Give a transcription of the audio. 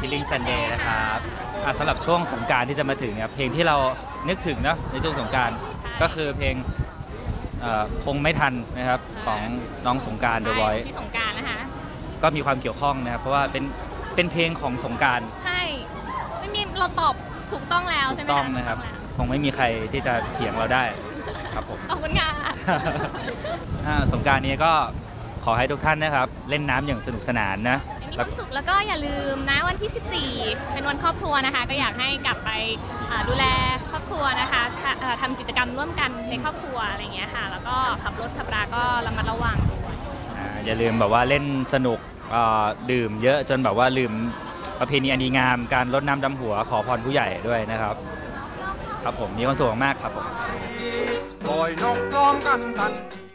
Feeling Sunday นะครับอะสำหรับช่วงสงกรารที่จะมาถึงเนี่ยเพลงที่เรานึกถึงเนอะในช่วงสงกรารก็คือเพลงเอ่อคงไม่ทันนะครับของน้องสงกราร The ใช่ Voice ที่สงกรารนะคะ ก็มีความเกี่ยวข้องนะครับ เพราะว่าเป็นเป็นเพลงของสงกราร ใช่ ไม่มีเราตอบถูกต้องแล้วใช่ไหมต้องนะครับคงไม่มีใครที่จะเถียงเราได้ครับผมขอบคุณค่ะ อ่าสงกรารนี้ก็ขอให้ทุกท่านนะครับ เล่นน้ำอย่างสนุกสนานนะ มีคแล้ววามสุขแล้วก็อย่าลืมนะวันที่ 14 เป็นวันครอบครัวนะคะ ก็อยากให้กลับไปอ่าดูแลครอบครัวนะคะทะเอ่อทำกิจกรรมร่วมกันในครอบครัวอะไรอย่างเงี้ยค่ะ แล้วก็ขับรถขับราก็ระมัดระวังด้วยอ่าอย่าลืมแบบว่าเล่นสนุกอ่าดื่มเยอะจนแบบว่าลืมประเพณีอันดีงามการรดน้ำดำหัวขอพรผู้ใหญ่ด้วยนะครับ ครับผมมีความสุขมากๆครับผมลอยนกร้องกันทันที